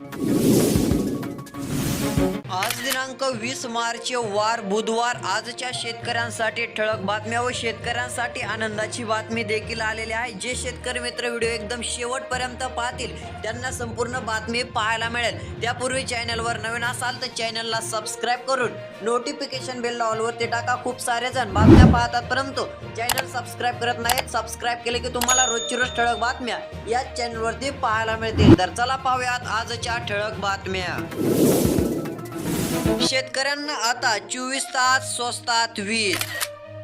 you आज दिनांक वीस मार्च वार बुधवार आजच्या शेतकऱ्यांसाठी ठळक बातम्या व शेतकऱ्यांसाठी आनंदाची बातमी देखील आलेली आहे. जे शेतकरी मित्र व्हिडिओ एकदम शेवटपर्यंत पाहतील त्यांना संपूर्ण बातमी पाहायला मिळेल. त्यापूर्वी चॅनलवर नवीन असाल तर चॅनलला सबस्क्राईब करून नोटिफिकेशन बेल ऑलवरती टाका. खूप सारे जण बातम्या पाहतात परंतु चॅनल सबस्क्राईब करत नाहीत. सबस्क्राईब केले की तुम्हाला रोजची रोज ठळक बातम्या याच चॅनलवरती पाहायला मिळतील. तर चला पाहूयात आजच्या ठळक बातम्या. शेतकऱ्यांना आता चोवीस तास स्वस्तात वीज.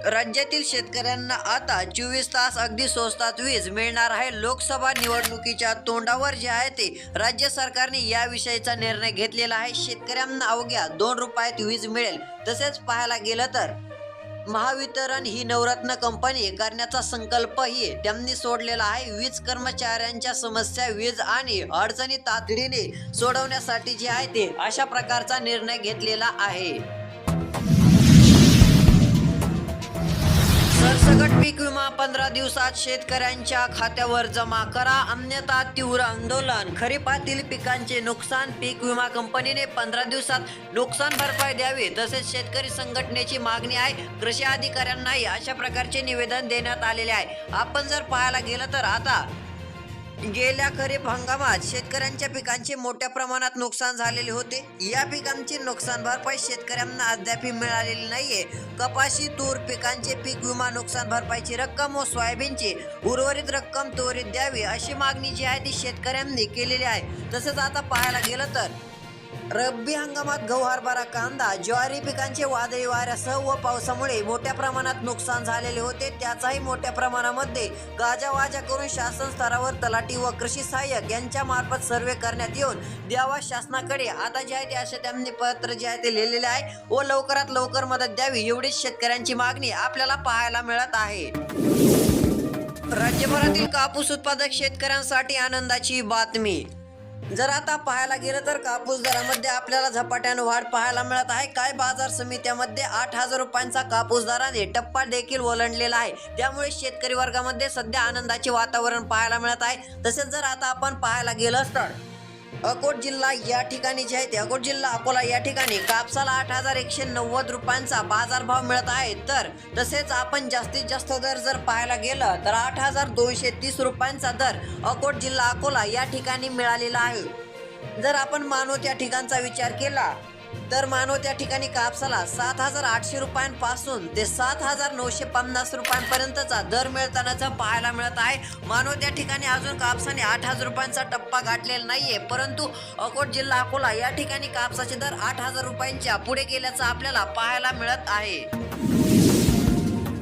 राज्यातील शेतकऱ्यांना आता चोवीस तास अगदी स्वस्तात वीज मिळणार आहे. लोकसभा निवडणुकीच्या तोंडावर जे आहे ते राज्य सरकारने याविषयीचा निर्णय घेतलेला आहे. शेतकऱ्यांना अवघ्या दोन रुपयात वीज मिळेल. तसेच पाहायला गेलं तर महावितरण ही नवरत्न कंपनी करण्याचा संकल्पही त्यांनी सोडलेला आहे. वीज कर्मचाऱ्यांच्या समस्या वीज आणि अडचणी तातडीने सोडवण्यासाठी जे आहे ते अशा प्रकारचा निर्णय घेतलेला आहे. पीक विमा पंधरा दिवसात शेतकऱ्यांच्या खात्यावर जमा करा अन्यथा तीव्र आंदोलन. खरीपातील पिकांचे नुकसान पीक विमा कंपनीने पंधरा दिवसात नुकसान भरपाई द्यावी. तसेच शेतकरी संघटनेची मागणी आहे कृषी अधिकाऱ्यांनाही अशा प्रकारचे निवेदन देण्यात आलेले आहे. आपण जर पाहायला गेलं तर आता गेल्या खरीप हंगामात शेतकऱ्यांच्या पिकांचे मोठ्या प्रमाणात नुकसान झालेले होते. या पिकांची नुकसान भरपाई शेतकऱ्यांना अद्याप मिळालेली नाहीये. कपाशी तूर पिकांचे पीक विमा नुकसान भरपाईची रक्कम व सोयाबीनची उर्वरित रक्कम त्वरित द्यावी अशी मागणी जी आहे ती शेतकऱ्यांनी केलेली आहे. तसंच आता पाहायला गेलं तर रब्बी हंगामात गहू हरभरा कांदा ज्वारी पिकांचे वादळी वाऱ्यासह व पावसामुळे मोठ्या प्रमाणात नुकसान झालेले होते. त्याचाही मोठ्या प्रमाणामध्ये गाजावाजा करून शासन स्तरावर तलाठी व कृषी सहाय्यक यांच्या मार्फत सर्वे करण्यात येऊन द्यावा शासनाकडे आता जे आहे ते असे त्यांनी पत्र जे आहे ते लिहिलेले आहे व लवकरात लवकर मदत द्यावी एवढीच शेतकऱ्यांची मागणी आपल्याला पाहायला मिळत आहे. राज्यभरातील कापूस उत्पादक शेतकऱ्यांसाठी आनंदाची बातमी. जर आता पाहायला गेलं तर कापूस दरामध्ये आपल्याला झपाट्यानं वाढ पाहायला मिळत आहे. काय बाजार समित्यामध्ये आठ हजार रुपयांचा कापूस दराने टप्पा देखील ओलांडलेला आहे. त्यामुळे शेतकरी वर्गामध्ये सध्या आनंदाचे वातावरण पाहायला मिळत आहे. तसेच जर आता आपण पाहायला गेलं तर अकोट जिल्हा या ठिकाणी जे आहे ते अकोट जिल्हा अकोला या ठिकाणी कापसाला आठ हजार एकशे नव्वद रुपयांचा बाजारभाव मिळत आहे. तर तसेच आपण जास्तीत जास्त दर जर पाहायला गेलं तर आठ हजार दोनशे तीस रुपयांचा दर अकोट जिल्हा अकोला या ठिकाणी मिळालेला आहे. जर आपण मानव त्या ठिकाणचा विचार केला तर मानव त्या ठिकाणी कापसाला सात हजार आठशे रुपयांपासून ते सात हजार नऊशे पन्नास रुपयांपर्यंतचा दर मिळतानाचा पाहायला मिळत आहे मानव त्या ठिकाणी अजून कापसाने आठ हजार रुपयांचा टप्पा गाठलेला नाहीये. परंतु अकोट जिल्हा अकोला या ठिकाणी कापसाचे दर आठ हजार रुपयांच्या पुढे गेल्याचं आपल्याला पाहायला मिळत आहे.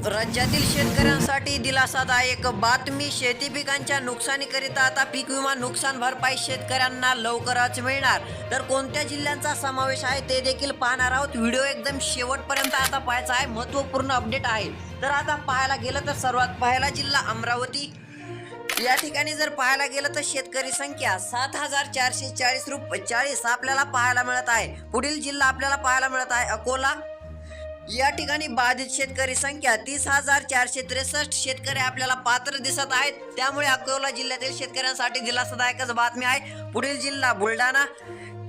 राज्यातील शेतकऱ्यांसाठी दिलासादायक बातमी शेती पिकांच्या नुकसानीकरिता आता पीक विमा नुकसान भरपाई शेतकऱ्यांना लवकरच मिळणार. तर कोणत्या जिल्ह्यांचा समावेश आहे ते देखील पाहणार आहोत. व्हिडिओ एकदम शेवटपर्यंत आता पाहायचा आहे. महत्त्वपूर्ण अपडेट आहे. तर आता पाहायला गेलं तर सर्वात पहिला जिल्हा अमरावती. या ठिकाणी जर पाहायला गेलं तर शेतकरी संख्या सात हजार चारशे चाळीस रुपये चाळीस आपल्याला पाहायला मिळत आहे. पुढील जिल्हा आपल्याला पाहायला मिळत आहे अकोला. या ठिकाणी बाधित शेतकरी संख्या तीस हजार चारशे त्रेसष्ट शेतकरी आपल्याला पात्र दिसत आहेत. त्यामुळे अकोला जिल्ह्यातील शेतकऱ्यांसाठी दिलासादायकच बातमी आहे. पुढील जिल्हा बुलढाणा.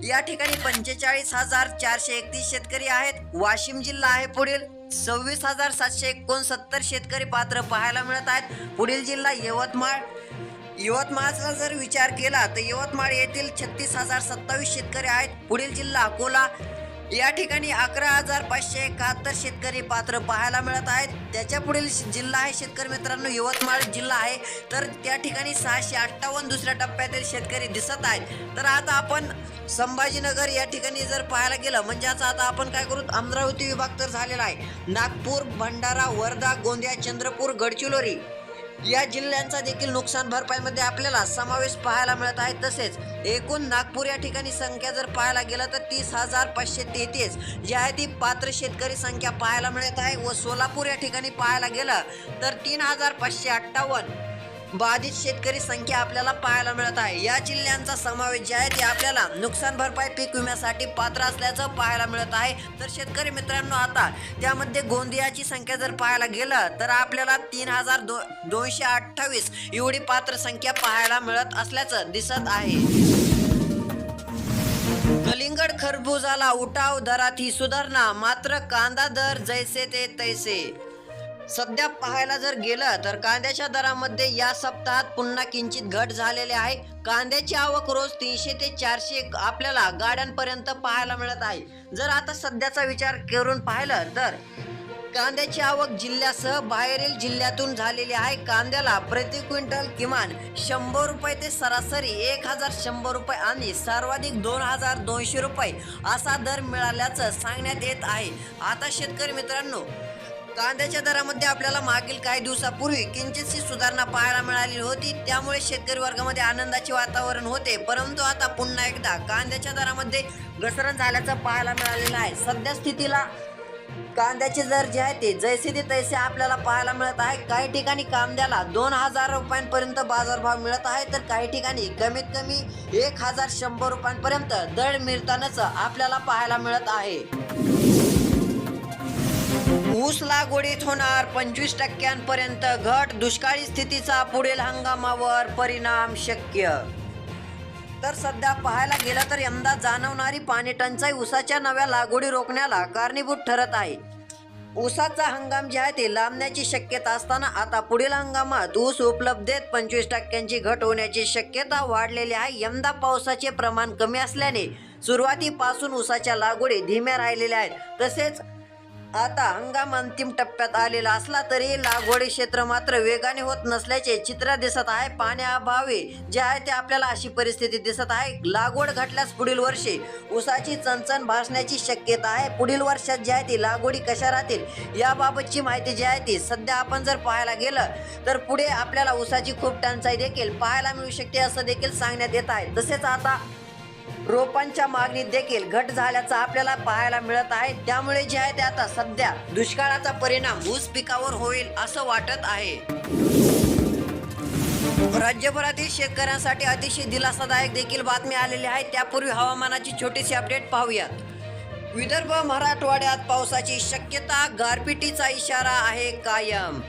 या ठिकाणी पंचेचाळीस हजार चारशे एकतीस शेतकरी आहेत. वाशिम जिल्हा आहे पुढील. सव्वीस हजार सातशे एकोणसत्तर शेतकरी पात्र पाहायला मिळत आहेत. पुढील जिल्हा यवतमाळ. यवतमाळचा जर विचार केला तर यवतमाळ येथील छत्तीस हजार सत्तावीस शेतकरी आहेत. पुढील जिल्हा अकोला. या ठिकाणी अकरा हजार पाचशे एकाहत्तर शेतकरी पात्र पाहायला मिळत आहेत. त्याच्या पुढील जिल्हा आहे शेतकरी मित्रांनो यवतमाळ जिल्हा आहे. तर त्या ठिकाणी सहाशे अठ्ठावन्न दुसऱ्या टप्प्यातील शेतकरी दिसत आहेत. तर आता आपण संभाजीनगर या ठिकाणी जर पाहायला गेलं म्हणजे आता आता आपण काय करू? अमरावती विभाग तर झालेला आहे. नागपूर भंडारा वर्धा गोंदिया चंद्रपूर गडचिरोली या जिल्ह्यांचा देखील नुकसान भरपाईमध्ये आपल्याला समावेश पाहायला मिळत आहे. तसेच एकूण नागपूर या ठिकाणी संख्या जर पाहायला गेलं तर तीस हजार पाचशे तेहतीस जी आहे ती पात्र शेतकरी संख्या पाहायला मिळत आहे व सोलापूर या ठिकाणी पाहायला गेलं तर तीन हजार पाचशे अठ्ठावन्न. बाधित शेतकरी संख्या आपल्याला पाहायला मिळत आहे. या जिल्ह्यांचा समावेश जे आहे ते आपल्याला नुकसान भरपाई पीक विम्यासाठी पात्र असल्याचं पाहायला मिळत आहे. तर शेतकरी मित्रांनो आता त्यामध्ये गोंदियाची संख्या जर पाहायला गेलं तर आपल्याला तीन हजार दो दोनशे अठ्ठावीस एवढी पात्र संख्या पाहायला मिळत असल्याचं दिसत आहे. कलिंगड खरबुजाला उठाव दरात ही सुधारणा मात्र कांदा दर जैसे ते तैसे. सध्या पाहायला जर गेलं तर कांद्याच्या दरामध्ये या सप्ताहात पुन्हा किंचित घट झालेली आहे. कांद्याची आवक रोज तीनशे ते चारशे आपल्याला गाड्यांपर्यंत पाहायला मिळत आहे. जर आता सध्याचा विचार करून पाहिलं तर कांद्याची आवक जिल्ह्यासह बाहेरील जिल्ह्यातून झालेली आहे. कांद्याला प्रति क्विंटल किमान शंभर रुपये ते सरासरी एक हजार शंभर रुपये आणि सर्वाधिक दोन हजार दोनशे रुपये असा दर मिळाल्याचं सांगण्यात येत आहे. आता शेतकरी मित्रांनो कांद्याच्या दरामध्ये आपल्याला मागील काही दिवसापूर्वी किंचितशी सुधारणा पाहायला मिळाली होती. त्यामुळे शेतकरी वर्गामध्ये आनंदाचे वातावरण होते. परंतु आता पुन्हा एकदा कांद्याच्या दरामध्ये घसरण झाल्याचं पाहायला मिळालेलं आहे. सध्या स्थितीला कांद्याचे दर जे आहे ते जैसे ते तैसे आपल्याला पाहायला मिळत आहे. काही ठिकाणी कांद्याला दोन हजार रुपयांपर्यंत बाजारभाव मिळत आहे. तर काही ठिकाणी कमीत कमी एक हजार शंभर रुपयांपर्यंत दर मिळतानाच आपल्याला पाहायला मिळत आहे. ऊस लागवडीत होणार पंचवीस टक्क्यांपर्यंत. घट दुष्काळी स्थितीचा पुढील हंगामावर परिणाम शक्य. तर सध्या पाहायला गेलं तर यंदा जाणवणारी पाणी टंचाई ऊसाच्या नव्या लागवडी रोखण्याला कारणीभूत ठरत आहे. ऊसाचा हंगाम जे आहे ते लांबण्याची शक्यता असताना आता पुढील हंगामात ऊस उपलब्धतेत पंचवीस टक्क्यांची घट होण्याची शक्यता वाढलेली आहे. यंदा पावसाचे प्रमाण कमी असल्याने सुरुवातीपासून ऊसाच्या लागवडी धीम्या राहिलेल्या आहेत. तसेच आता हंगाम अंतिम टप्प्यात आलेला असला तरी लागवडी क्षेत्र मात्र वेगाने होत नसल्याचे चित्र दिसत आहे. पाण्याअभावी जे आहे ते आपल्याला अशी परिस्थिती दिसत आहे. लागवड घटल्यास पुढील वर्षी ऊसाची चणचण भासण्याची शक्यता आहे. पुढील वर्षात जे आहे ती लागवडी कशा राहतील याबाबतची माहिती जी आहे ती सध्या आपण जर पाहायला गेलं तर पुढे आपल्याला ऊसाची खूप टंचाई देखील पाहायला मिळू शकते असं देखील सांगण्यात येत आहे. तसेच आता रोपांच्या मागणीत देखील घट झाल्याचं आपल्याला पाहायला मिळत आहे. त्यामुळे जे आहे ते आता सध्या दुष्काळाचा परिणाम ऊस पिकावर होईल असं वाटत आहे. राज्यभरातील शेतकऱ्यांसाठी अतिशय दिलासादायक देखील बातमी आलेली आहे. त्यापूर्वी हवामानाची छोटीशी अपडेट पाहूयात. विदर्भ मराठवाड्यात पावसाची शक्यता गारपिटीचा इशारा आहे कायम.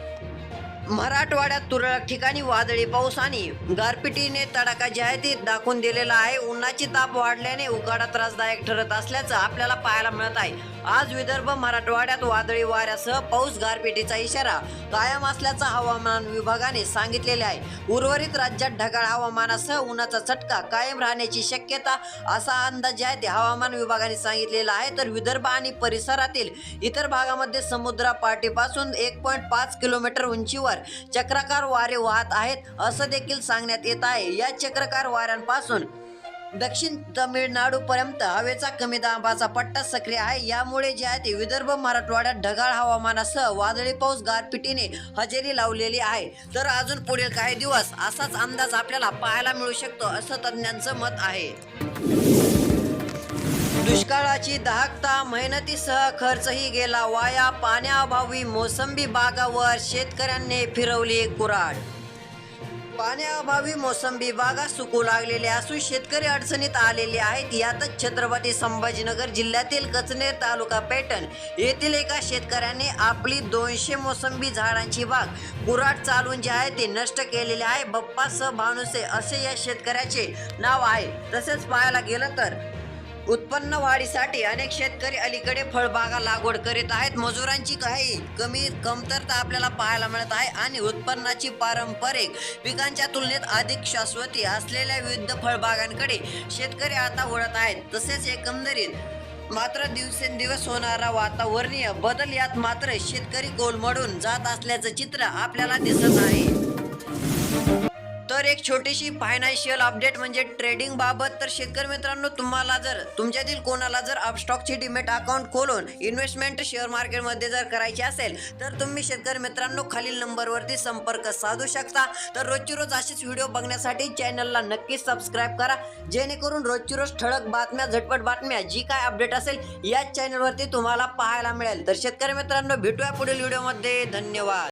मराठवाड्यात तुरळक ठिकाणी वादळी पाऊस आणि गारपिटीने तडाखा जाहिरातीत दाखवून दिलेला आहे. उन्हाची ताप वाढल्याने उकाडा त्रासदायक ठरत असल्याचं आपल्याला पाहायला मिळत आहे. आज विदर्भ मराठवाड्यात वादळी वाऱ्यासह पाऊस गारपिटीचा इशारा कायम असल्याचं हवामान विभागाने सांगितलेले आहे. उर्वरित राज्यात ढगाळ हवामानासह उन्हाचा चटका कायम राहण्याची शक्यता असा अंदाज आहे ते हवामान विभागाने सांगितलेला आहे. तर विदर्भ आणि परिसरातील इतर भागामध्ये समुद्रापाठीपासून एक पॉईंट पाच किलोमीटर उंचीवर चक्राकार. वारे वाहत आहेत असं देखील सांगण्यात येत आहे. या चक्राकार वाऱ्यांपासून दक्षिण तमिळनाडू पर्यंत हवेचा कमी दाबाचा पट्टा सक्रिय आहे. यामुळे जे आहे ते विदर्भ मराठवाड्यात ढगाळ हवामानासह वादळी पाऊस गारपिटीने हजेरी लावलेली आहे. तर अजून पुढील काही दिवस असाच अंदाज आपल्याला पाहायला मिळू शकतो असं तज्ज्ञांचं मत आहे. दुष्काळाची धाकता मेहनतीसह खर्चही गेला वाया. पाण्याअभावी मोसंबी बागावर शेतकऱ्यांनी फिरवली कुराड पाण्याअभावी मोसंबी बागा सुकू लागलेल्या असून शेतकरी अडचणीत आलेले आहेत. यातच छत्रपती संभाजीनगर जिल्ह्यातील कचनेर तालुका पेटण येथील एका शेतकऱ्याने आपली दोनशे मोसंबी झाडांची बाग कुराट चालून जे आहे ती नष्ट केलेली आहे. बप्पा स भानुसे असे या शेतकऱ्याचे नाव आहे. तसेच पाहायला गेलं तर उत्पन्न वाढीसाठी अनेक शेतकरी अलीकडे फळबागा लागवड करीत आहेत. मजुरांची काही कमी कमतरता आपल्याला पाहायला मिळत आहे आणि उत्पन्नाची पारंपरिक पिकांच्या तुलनेत अधिक शाश्वती असलेल्या विविध फळबागांकडे शेतकरी आता वळत आहेत. तसेच एकंदरीत मात्र दिवसेंदिवस होणारा वातावरणीय बदल यात मात्र शेतकरी कोलमडून जात असल्याचं चित्र आपल्याला दिसत आहे. तर एक छोटीशी फायनान्शियल अपडेट म्हणजे ट्रेडिंग बाबत तर शेतकरी मित्रांनो तुम्हाला जर तुमच्यातील कोणाला जर अपस्टॉकची डिमेट अकाउंट खोलून इन्व्हेस्टमेंट शेअर मार्केटमध्ये जर करायची असेल तर तुम्ही शेतकरी मित्रांनो खालील नंबरवरती संपर्क साधू शकता. तर रोजची रोज असेच व्हिडिओ बघण्यासाठी चॅनलला नक्कीच सबस्क्राईब करा. जेणेकरून रोजची रोज ठळक बातम्या झटपट बातम्या जी काय अपडेट असेल याच चॅनलवरती तुम्हाला पाहायला मिळेल. तर शेतकरी मित्रांनो भेटूया पुढील व्हिडिओमध्ये धन्यवाद.